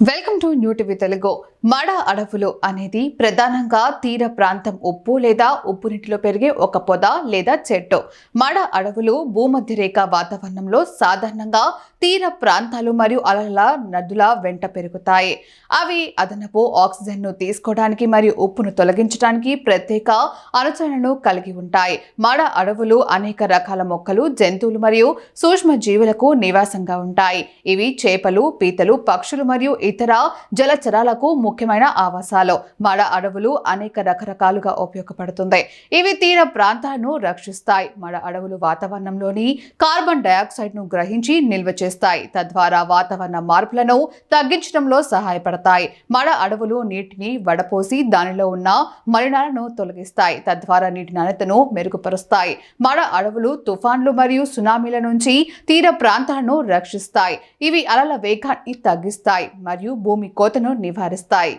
Welcome to new TV Telugu మడ అడవులు అనేది ప్రధానంగా తీర ప్రాంతం ఉప్పు లేదా ఉప్పు నీటిలో పెరిగే ఒక పొద లేదా చెట్టు. మడ అడవులు భూమధ్యరేఖ వాతావరణంలో సాధారణంగా తీర ప్రాంతాలు మరియు అలల నదుల వెంట పెరుగుతాయి. అవి అదనపు ఆక్సిజన్ను తీసుకోవడానికి మరియు ఉప్పును తొలగించడానికి ప్రత్యేక అనుచరణను కలిగి ఉంటాయి. మడ అడవులు అనేక రకాల మొక్కలు జంతువులు మరియు సూక్ష్మ జీవులకు నివాసంగా ఉంటాయి. ఇవి చేపలు పీతలు పక్షులు మరియు ఇతర జలచరాలకు ముఖ్యమైన ఆవాసాలు. మడ అడవులు అనేక రకరకాలుగా ఉపయోగపడుతుంది. ఇవి తీర ప్రాంతాలను రక్షిస్తాయి. మడ అడవులు వాతావరణంలోని కార్బన్ డయాక్సైడ్ను గ్రహించి నిల్వ చేస్తాయి. తద్వారా వాతావరణ మార్పులను తగ్గించడంలో సహాయపడతాయి. మడ అడవులు నీటిని వడపోసి దానిలో ఉన్న మలినాలను తొలగిస్తాయి. తద్వారా నీటి నాణ్యతను మెరుగుపరుస్తాయి. మడ అడవులు తుఫాన్లు మరియు సునామీల నుంచి తీర ప్రాంతాలను రక్షిస్తాయి. ఇవి అలల వేగాన్ని తగ్గిస్తాయి. మరియు భూమి కోతను నివారిస్తాయి.